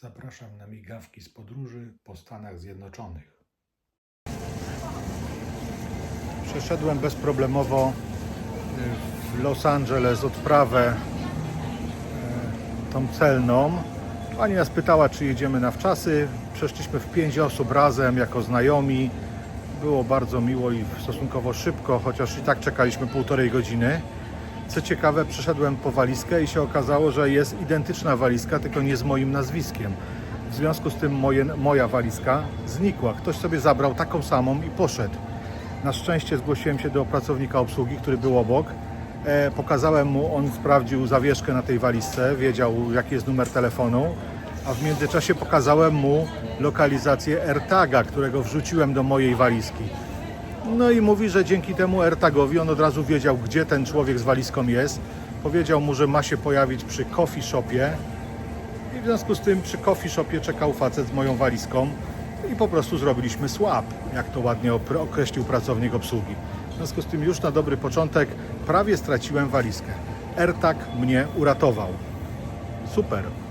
Zapraszam na migawki z podróży po Stanach Zjednoczonych. Przeszedłem bezproblemowo y, w Los Angeles odprawę y, tą celną. Pani nas pytała, czy jedziemy na wczasy. Przeszliśmy w pięć osób razem, jako znajomi. Było bardzo miło i stosunkowo szybko, chociaż i tak czekaliśmy półtorej godziny. Co ciekawe, przyszedłem po walizkę i się okazało, że jest identyczna walizka, tylko nie z moim nazwiskiem. W związku z tym moje, moja walizka znikła. Ktoś sobie zabrał taką samą i poszedł. Na szczęście zgłosiłem się do pracownika obsługi, który był obok. E, pokazałem mu, on sprawdził zawieszkę na tej walizce, wiedział jaki jest numer telefonu, a w międzyczasie pokazałem mu lokalizację AirTaga, którego wrzuciłem do mojej walizki. No i mówi, że dzięki temu AirTagowi on od razu wiedział, gdzie ten człowiek z walizką jest. Powiedział mu, że ma się pojawić przy coffee shopie. I w związku z tym przy coffee shopie czekał facet z moją walizką i po prostu zrobiliśmy swap, jak to ładnie określił pracownik obsługi. W związku z tym już na dobry początek prawie straciłem walizkę. AirTag mnie uratował. Super.